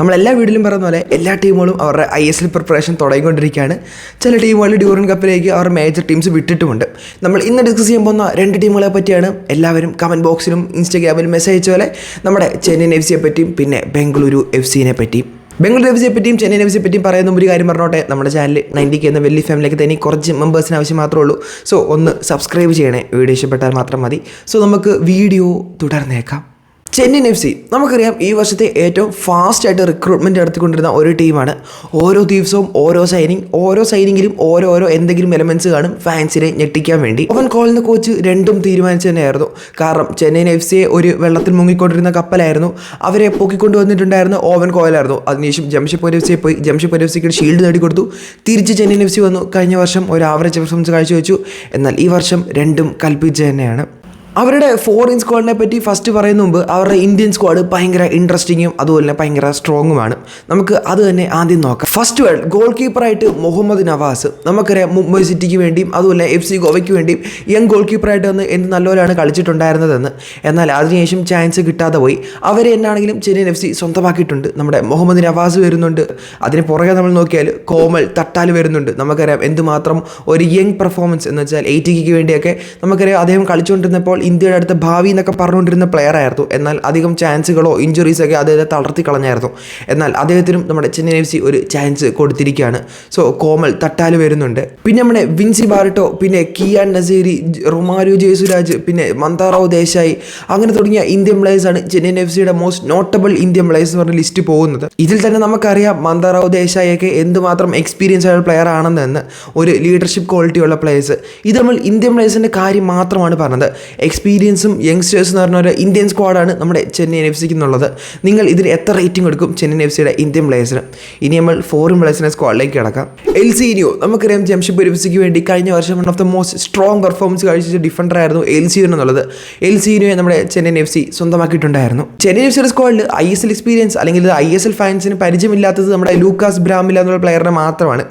നമ്മൾ എല്ലാ വീട്ടിലും പറയുന്ന പോലെ എല്ലാ ടീമുകളും അവരുടെ ഐ എസ് എൽ പ്രിപ്പറേഷൻ തുടങ്ങിക്കൊണ്ടിരിക്കുകയാണ്. ചില ടീമുകൾ ഡ്യൂറൻ കപ്പിലേക്ക് അവർ മേജർ ടീംസ് വിട്ടിട്ടുമുണ്ട്. നമ്മൾ ഇന്ന് ഡിസ്കസ് ചെയ്യാൻ പോകുന്ന രണ്ട് ടീമുകളെ പറ്റിയാണ് എല്ലാവരും കമന്റ് ബോക്സിലും ഇൻസ്റ്റാഗ്രാമിലും മെസ്സേജ് അയച്ച പോലെ നമ്മുടെ ചെന്നൈയിൻ എഫ് സിയെ പറ്റിയും പിന്നെ ബംഗളൂരു എഫ് സിനെ പറ്റിയും. ബംഗളൂരു എഫ് സിയെ പറ്റിയും ചെന്നൈ എഫ് സിയെ പറ്റിയും പറയുന്ന ഒരു കാര്യം പറഞ്ഞോട്ടെ. നമ്മുടെ ചാനൽ നയന്റി കെ എന്ന വലിയ ഫാമിലിക്ക് തന്നെ കുറച്ച് മെമ്പേഴ്സിന് ആവശ്യം മാത്രമേ ഉള്ളൂ. സോ ഒന്ന് സബ്സ്ക്രൈബ് ചെയ്യണേ. വീഡിയോ ഇഷ്ടപ്പെട്ടാൽ മാത്രം മതി. സോ നമുക്ക് വീഡിയോ തുടർന്നേക്കാം. ചെന്നൈയിൻ എഫ് സി നമുക്കറിയാം ഈ വർഷത്തെ ഏറ്റവും ഫാസ്റ്റ് ആയിട്ട് റിക്രൂട്ട്മെന്റ് നടത്തിക്കൊണ്ടിരുന്ന ഒരു ടീമാണ് ഓരോ ദിവസവും ഓരോ സൈനിങ് ഓരോ സൈനിങ്ങിലും ഓരോരോ എന്തെങ്കിലും എലമെന്റ്സ് കാണും ഫാൻസിനെ ഞെട്ടിക്കാൻ വേണ്ടി. അവൻ കോളിന്ന് കോച്ച് രണ്ടും തീരുമാനിച്ചു തന്നെയായിരുന്നു. കാരണം ചെന്നൈയിൻ എഫ് സിയെ ഒരു വെള്ളത്തിൽ മുങ്ങിക്കൊണ്ടിരുന്ന കപ്പലായിരുന്നു. അവരെ പൊക്കിക്കൊണ്ട് വന്നിട്ടുണ്ടായിരുന്ന ഓവൻ കോയിലായിരുന്നു അതിനുശേഷം ജംഷഡ്പൂർ എഫ് സിയെ പോയി ജംഷഡ്പൂർ എഫ് സിക്ക് ഷീൽഡ് നേടിക്കൊടുത്തു. തിരിച്ച് ചെന്നൈയിൻ എഫ് സി വന്നു. കഴിഞ്ഞ വർഷം ഒരു ആവറേജ് പെർഫോമൻസ് കാഴ്ചവെച്ചു. എന്നാൽ ഈ വർഷം രണ്ടും കൽപ്പിച്ച് തന്നെയാണ്. അവരുടെ ഫോറിൻ സ്ക്വാഡിനെ പറ്റി ഫസ്റ്റ് പറയുന്ന മുമ്പ് അവരുടെ ഇന്ത്യൻ സ്ക്വാഡ് ഭയങ്കര ഇൻട്രസ്റ്റിങ്ങും അതുപോലെ തന്നെ ഭയങ്കര സ്ട്രോങ്ങുമാണ് നമുക്ക് അത് തന്നെ ആദ്യം നോക്കാം. ഫസ്റ്റ് വേൾഡ് ഗോൾ കീപ്പറായിട്ട് മുഹമ്മദ് നവാസ് നമുക്കറിയാം മുംബൈ സിറ്റിക്ക് വേണ്ടിയും അതുപോലെ എഫ് സി ഗോവയ്ക്ക് വേണ്ടിയും യങ് ഗോൾ കീപ്പറായിട്ട് വന്ന് എന്ത് നല്ലവരാണ് കളിച്ചിട്ടുണ്ടായിരുന്നതെന്ന്. എന്നാൽ അതിനുശേഷം ചാൻസ് കിട്ടാതെ പോയി. അവരെ എന്നാണെങ്കിലും ചെന്നൈയിൻ എഫ് സി സ്വന്തമാക്കിയിട്ടുണ്ട്. നമ്മുടെ മുഹമ്മദ് നവാസ് വരുന്നുണ്ട്. അതിന് പുറകെ നമ്മൾ നോക്കിയാൽ കോമൽ തട്ടാൽ വരുന്നുണ്ട്. നമുക്കറിയാം എന്തുമാത്രം ഒരു യങ് പെർഫോമൻസ് എന്ന് വെച്ചാൽ എയ്റ്റിക്ക് വേണ്ടിയൊക്കെ നമുക്കറിയാം അദ്ദേഹം കളിച്ചുകൊണ്ടിരുന്നപ്പോൾ ഇന്ത്യയുടെ അടുത്ത ഭാവി എന്നൊക്കെ പറഞ്ഞുകൊണ്ടിരുന്ന പ്ലെയർ ആയിരുന്നു. എന്നാൽ അധികം ചാൻസുകളോ ഇഞ്ചുറീസൊക്കെ അദ്ദേഹത്തെ തളർത്തി കളഞ്ഞായിരുന്നു. എന്നാൽ അദ്ദേഹത്തിനും നമ്മുടെ ചെന്നൈ എഫ് സി ഒരു ചാൻസ് കൊടുത്തിരിക്കുകയാണ്. സോ കോമൽ തട്ടാൽ വരുന്നുണ്ട്. പിന്നെ നമ്മുടെ വിൻസി ബാർട്ടോ പിന്നെ കിയാൻ നസീരി റൊമാരിയോ ജയസുരാജ് പിന്നെ മന്താറാവ് ദേശായി അങ്ങനെ തുടങ്ങിയ ഇന്ത്യൻ പ്ലേയേഴ്സാണ് ചെന്നൈയിൻ എഫ് സിയുടെ മോസ്റ്റ് നോട്ടബിൾ ഇന്ത്യൻ പ്ലേയേഴ്സ് എന്ന് പറഞ്ഞ ലിസ്റ്റ് പോകുന്നത്. ഇതിൽ തന്നെ നമുക്കറിയാം മന്താറാവ് ദേശായിയൊക്കെ എന്തുമാത്രം എക്സ്പീരിയൻസ് ആയ പ്ലെയർ ആണെന്ന് ഒരു ലീഡർഷിപ്പ് ക്വാളിറ്റി ഉള്ള പ്ലേയേഴ്സ് ഇത് നമ്മൾ ഇന്ത്യൻ പ്ലേയേഴ്സിന്റെ കാര്യം മാത്രമാണ് പറഞ്ഞത്. എക്സ്പീരിയൻസും യങ്സ്റ്റേഴ്സ് എന്ന് പറഞ്ഞ ഒരു ഇന്ത്യൻ സ്ക്വാഡാണ് നമ്മുടെ ചെന്നൈയിൻ എഫ് സിക്ക് എന്നുള്ളത് നിങ്ങൾ ഇതിന് എത്ര റേറ്റിംഗ് കൊടുക്കും ചെന്നൈയിൻ എഫ് സിയുടെ ഇന്ത്യൻ പ്ലേയേഴ്സിന് ഇനി നമ്മൾ ഫോറിൻ പ്ലേയേഴ്സിനെ സ്ക്വാഡിലേക്ക് കിടക്കാം. എൽ സീനിയോ നമുക്കറിയാം ജംഷഡ്പൂർ എഫ് സിക്ക് വേണ്ടി കഴിഞ്ഞ വർഷം one of the most strong performance കാഴ്ച ഡിഫൻഡർ ആയിരുന്നു എൽ സീനോ എന്നുള്ളത് എൽ സീനിയോയെ നമ്മുടെ ചെന്നൈയിൻ എഫ് സി സ്വന്തമാക്കിയിട്ടുണ്ടായിരുന്നു ചെന്നൈയിൻ എഫ് സിയുടെ സ്ക്വാഡിൽ ഐ എസ് എൽ എക്സ്പീരിയൻസ് അല്ലെങ്കിൽ ഐ എസ് എൽ ഫാൻസിന് പരിചയമില്ലാത്തത് നമ്മുടെ ലൂക്കാസ് ബ്രാമില എന്നുള്ള പ്ലെയറിനെ മാത്രമാണ്.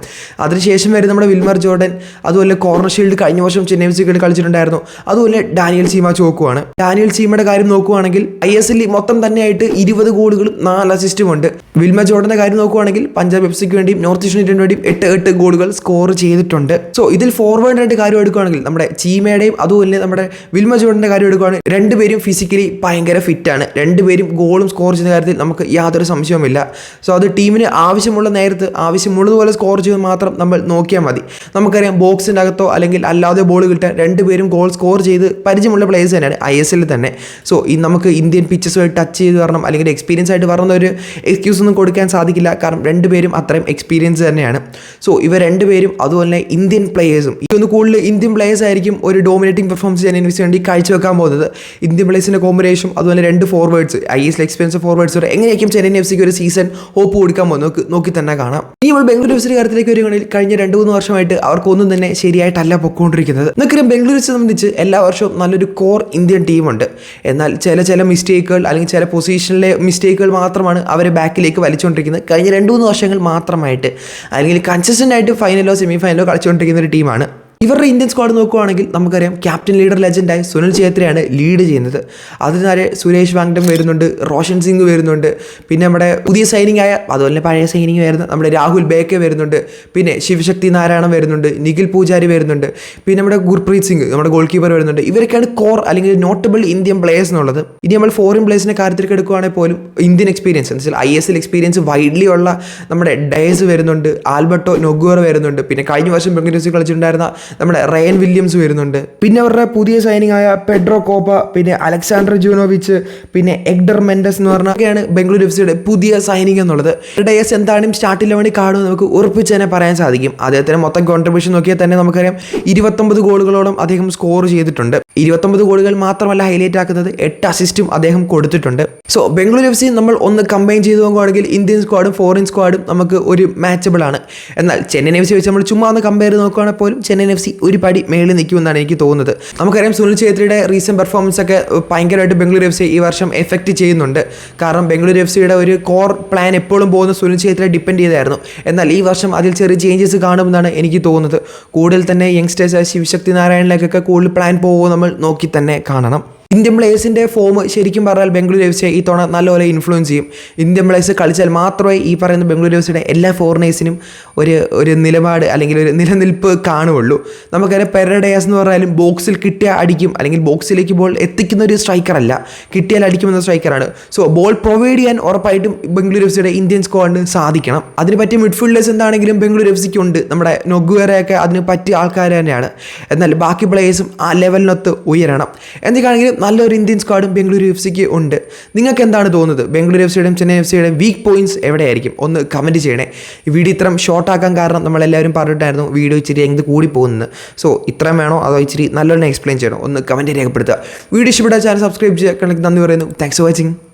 അതിനുശേഷം വരെ നമ്മുടെ വിൽമർ ജോർഡൻ അതുപോലെ കോർണർ ഷീൽഡ് കഴിഞ്ഞ വർഷം ചെന്നൈ എഫ് സിക്ക് കളിച്ചിട്ടുണ്ടായിരുന്നു. അതുപോലെ ഡാനിയൽ സീമ ചോക്കുവാണ്. ഡാനിയൽ ചീമയുടെ കാര്യം നോക്കുവാണെങ്കിൽ ഐ എസ് എല്ലിൽ മൊത്തം തന്നെയായിട്ട് ഇരുപത് ഗോളുകളും നാല് അസിസ്റ്റും ഉണ്ട്. വിൽമ ജോർഡന്റെ കാര്യം നോക്കുവാണെങ്കിൽ പഞ്ചാബ് എഫ്സിക്ക് വേണ്ടിയും നോർത്ത് ഈസ്റ്റ് യുണൈറ്റഡിന് വേണ്ടിയും എട്ട് എട്ട് ഗോളുകൾ സ്കോർ ചെയ്തിട്ടുണ്ട്. സോ ഇതിൽ ഫോർവേഡ് ആയിട്ട് കാര്യം എടുക്കുകയാണെങ്കിൽ നമ്മുടെ ചീമയുടെയും അതുപോലെ നമ്മുടെ വിൽമ ജോർഡന്റെ കാര്യം എടുക്കുകയാണെങ്കിൽ രണ്ടുപേരും ഫിസിക്കലി ഭയങ്കര ഫിറ്റാണ് രണ്ടുപേരും ഗോളും സ്കോർ ചെയ്യുന്ന കാര്യത്തിൽ നമുക്ക് യാതൊരു സംശയവുമില്ല സോ അത് ടീമിന് ആവശ്യമുള്ള നേരത്ത് ആവശ്യമുള്ളതുപോലെ സ്കോർ ചെയ്ത് മാത്രം നമ്മൾ നോക്കിയാൽ മതി. നമുക്കറിയാം ബോക്സിന്റെ അകത്തോ അല്ലെങ്കിൽ അല്ലാതെ ബോൾ കിട്ടാൻ രണ്ടുപേരും ഗോൾ സ്കോർ ചെയ്ത് പരിചയമുള്ള പ്ലേയേഴ്സ് തന്നെയാണ് ഐ എസ് എല്ലിൽ തന്നെ. സോ ഈ നമുക്ക് ഇന്ത്യൻ പിച്ചസുമായി ടച്ച് ചെയ്ത് വരണം അല്ലെങ്കിൽ എക്സ്പീരിയൻസ് ആയിട്ട് വരണം ഒരു എക്സ്ക്യൂസ് ഒന്നും കൊടുക്കാൻ സാധിക്കില്ല. കാരണം രണ്ടുപേരും അത്രയും എക്സ്പീരിയൻസ് തന്നെയാണ്. സോ ഇവർ രണ്ടുപേരും അതുപോലെ ഇന്ത്യൻ പ്ലേയേഴ്സും ഇതൊന്ന് കൂടുതൽ ഇന്ത്യൻ പ്ലേയേഴ്സ് ആയിരിക്കും ഒരു ഡോമിനേറ്റിംഗ് പെർഫോമൻസ് ചെയ്യാൻ എനിക്ക് വേണ്ടി കാഴ്ചവെക്കാൻ പോകുന്നത്. ഇന്ത്യൻ പ്ലേയേഴ്സിന്റെ കോമ്പിനേഷൻ അതുപോലെ രണ്ട് forwards I S experience forwards വരെ എങ്ങനെയായിരിക്കും ചെന്നൈ എഫ് സിക്ക് ഒരു സീസൺ ഹോപ്പ് കൊടുക്കാൻ പോകുന്നത്? നോക്കി നോക്കി തന്നെ കാണാം. ഇനി നമ്മൾ ബംഗളൂരു എഫ് സിയുടെ കാര്യത്തിലേക്ക് വരികയാണെങ്കിൽ കഴിഞ്ഞ രണ്ട് മൂന്ന് വർഷമായിട്ട് അവർക്കൊന്നും തന്നെ ശരിയായിട്ടല്ല പൊക്കോണ്ടിരിക്കുന്നത്. നമുക്കറിയാം ബംഗളൂരു സംബന്ധിച്ച് എല്ലാ വർഷവും നല്ലൊരു കോർ ഇന്ത്യൻ ടീമുണ്ട് എന്നാൽ ചില ചില മിസ്റ്റേക്കുകൾ അല്ലെങ്കിൽ ചില പൊസിഷനിലെ മിസ്റ്റേക്കുകൾ മാത്രമാണ് അവരെ ബാക്കിലേക്ക് വലിച്ചുകൊണ്ടിരിക്കുന്നത്. കഴിഞ്ഞ രണ്ട് മൂന്ന് വർഷങ്ങൾ മാത്രമായിട്ട് അല്ലെങ്കിൽ കൺസിസ്റ്റന്റ് ആയിട്ട് ഫൈനലോ സെമി ഫൈനലോ കളിച്ചുകൊണ്ടിരിക്കുന്ന ഒരു ടീമാണ് ഇവരുടെ ഇന്ത്യൻ സ്ക്വാഡ് നോക്കുവാണെങ്കിൽ നമുക്കറിയാം ക്യാപ്റ്റൻ ലീഡർ ലെജൻഡായി സുനിൽ ഛേത്രിയാണ് ലീഡ് ചെയ്യുന്നത്. അതിനാലെ സുരേഷ് വാങ്ഡം വരുന്നുണ്ട് റോഷൻ സിംഗ് വരുന്നുണ്ട് പിന്നെ നമ്മുടെ പുതിയ സൈനിങ് ആയ അതുപോലെ പഴയ സൈനിങ് വരുന്ന നമ്മുടെ രാഹുൽ ബേക്കെ വരുന്നുണ്ട് പിന്നെ ശിവശക്തി നാരായണൻ വരുന്നുണ്ട് നിഖിൽ പൂജാരി വരുന്നുണ്ട് പിന്നെ നമ്മുടെ ഗുർപ്രീത് സിംഗ് നമ്മുടെ ഗോൾ കീപ്പർ വരുന്നുണ്ട്. ഇവരൊക്കെയാണ് കോർ അല്ലെങ്കിൽ നോട്ടബിൾ ഇന്ത്യൻ പ്ലേയേഴ്സ് എന്നുള്ളത്. ഇനി നമ്മൾ ഫോറിൻ പ്ലേയേഴ്സിനെ കാര്യത്തിലേക്ക് എടുക്കുകയാണെങ്കിൽ പോലും ഇന്ത്യൻ എക്സ്പീരിയൻസ് എന്ന് വെച്ചാൽ I S L experience widely ഉള്ള നമ്മുടെ ഡയസ് വരുന്നുണ്ട് ആൽബർട്ടോ നൊഗുവർ വരുന്നുണ്ട് പിന്നെ കഴിഞ്ഞ വർഷം ബംഗ്ലൂസിൽ കളിച്ചിട്ടുണ്ടായിരുന്ന നമ്മുടെ റയൻ വില്യംസ് വരുന്നുണ്ട്. പിന്നെ അവരുടെ പുതിയ സൈനിങ് ആയ പെഡ്രോ കോപ്പ പിന്നെ അലക്സാണ്ടർ ജൂനോവിച്ച് പിന്നെ എഗ്ഡർ മെൻഡസ് എന്ന് പറഞ്ഞാണ് ബംഗളൂരു എഫ് സിയുടെ പുതിയ സൈനിങ് എന്നുള്ളത്. ഡയസ് എന്താണെങ്കിലും സ്റ്റാർട്ടിൽ വേണ്ടി കാണും നമുക്ക് ഉറപ്പിച്ച് തന്നെ പറയാൻ സാധിക്കും. അദ്ദേഹത്തിന് മൊത്തം കോൺട്രിബ്യൂഷൻ നോക്കിയാൽ തന്നെ നമുക്കറിയാം ഇരുപത്തൊമ്പത് ഗോളുകളോളം അദ്ദേഹം സ്കോർ ചെയ്തിട്ടുണ്ട്. ഇരുപത്തൊമ്പത് ഗോളുകൾ മാത്രമല്ല ഹൈലൈറ്റ് ആക്കുന്നത് എട്ട് അസിസ്റ്റും അദ്ദേഹം കൊടുത്തിട്ടുണ്ട്. സോ ബംഗളൂരു എഫ് സി നമ്മൾ ഒന്ന് കമ്പൈൻ ചെയ്തു നോക്കുകയാണെങ്കിൽ ഇന്ത്യൻ സ്ക്വാഡും ഫോറിൻ സ്ക്വാഡും നമുക്ക് ഒരു മാച്ചബിൾ ആണ്. എന്നാൽ ചെന്നൈ എഫ് സി വെച്ച് നമ്മൾ ചുമ്മാ ഒന്ന് കമ്പയർ നോക്കുകയാണെങ്കിൽ പോലും ചെന്നൈ എഫ് സി ഒരു പടി മേളിൽ നിൽക്കുമെന്നാണ് എനിക്ക് തോന്നുന്നത്. നമുക്കറിയാം സുനിൽ ഛേത്രിയുടെ റീസെന്റ് പെർഫോമൻസ് ഒക്കെ ഭയങ്കരമായിട്ട് ബംഗളൂരു എഫ് സി ഈ വർഷം എഫക്റ്റ് ചെയ്യുന്നുണ്ട്. കാരണം ബംഗളൂരു എഫ് സിയുടെ ഒരു കോർ പ്ലാൻ എപ്പോഴും പോകുന്ന സുനിൽ ഛേത്രിയെ ഡിപ്പെൻഡ് ചെയ്തായിരുന്നു എന്നാൽ ഈ വർഷം അതിൽ ചെറിയ ചേഞ്ചസ് കാണുമെന്നാണ് എനിക്ക് തോന്നുന്നത്. കൂടുതൽ തന്നെ യങ്സ്റ്റേഴ്സ് ശിവശക്തി നാരായണിലേക്കൊക്കെ കൂടുതൽ പ്ലാൻ പോകുമോ നമ്മൾ നോക്കി തന്നെ കാണണം. ഇന്ത്യൻ പ്ലേയേഴ്സിന്റെ ഫോം ശരിക്കും പറഞ്ഞാൽ ബംഗളൂരു എഫ് സിയെ ഈ തവണ നല്ലപോലെ ഇൻഫ്ലുവൻസ് ചെയ്യും. ഇന്ത്യൻ പ്ലേയേഴ്സ് കളിച്ചാൽ മാത്രമേ ഈ പറയുന്ന ബംഗളൂരു എഫ് സിയുടെ എല്ലാ ഫോറിനേഴ്സിനും ഒരു ഒരു നിലപാട് അല്ലെങ്കിൽ ഒരു നിലനിൽപ്പ് കാണുകയുള്ളൂ. നമുക്കറിയാം പെരഡയാസ് എന്ന് പറഞ്ഞാലും ബോക്സിൽ കിട്ടിയ അടിക്കും. അല്ലെങ്കിൽ ബോക്സിലേക്ക് ബോൾ എത്തിക്കുന്ന ഒരു സ്ട്രൈക്കറല്ല കിട്ടിയാൽ അടിക്കുമെന്ന സ്ട്രൈക്കറാണ് സോ ബോൾ പ്രൊവൈഡ് ചെയ്യാൻ ഉറപ്പായിട്ടും ബംഗളൂരു എഫ് സിയുടെ ഇന്ത്യൻ സ്ക്വാഡിന് സാധിക്കണം. അതിന് പറ്റിയ മിഡ്ഫീൽഡേഴ്സ് എന്താണെങ്കിലും ബംഗളൂരു എഫ് സിക്ക് ഉണ്ട്. നമ്മുടെ നൊഗുവരെയൊക്കെ അതിന് പറ്റിയ ആൾക്കാർ തന്നെയാണ്. എന്നാൽ ബാക്കി പ്ലേയേഴ്സും ആ ലെവലിനൊത്ത് ഉയരണം. എന്തൊക്കെയാണെങ്കിലും നല്ലൊരു ഇന്ത്യൻ സ്ക്വാഡും ബംഗളൂരു എഫ് സിക്ക് ഉണ്ട്. നിങ്ങൾക്ക് എന്താണ് തോന്നുന്നത്? ബംഗളൂരു എഫ് സിയുടെയും ചെന്നൈ എഫ് സിയുടെയും വീക്ക് പോയിന്റ്സ് എവിടെയായിരിക്കും? ഒന്ന് കമന്റ് ചെയ്യണേ. ഈ വീഡിയോ ഇത്രയും ഷോർട്ടാക്കാൻ കാരണം നമ്മളെല്ലാവരും പറഞ്ഞിട്ടായിരുന്നു വീഡിയോ ഇച്ചിരി എന്ത് കൂടി പോകുന്നത് സോ ഇത്രയും വേണോ? അതോ ഇച്ചിരി നല്ലോണം എക്സ്പ്ലെയിൻ ചെയ്യണോ? ഒന്ന് കമന്റ് രേഖപ്പെടുത്തുക. വീഡിയോ ഇഷ്ടപ്പെട്ട ചാനൽ സബ്സ്ക്രൈബ് ചെയ്യാൻ നന്ദി പറയുന്നു. Thanks for watching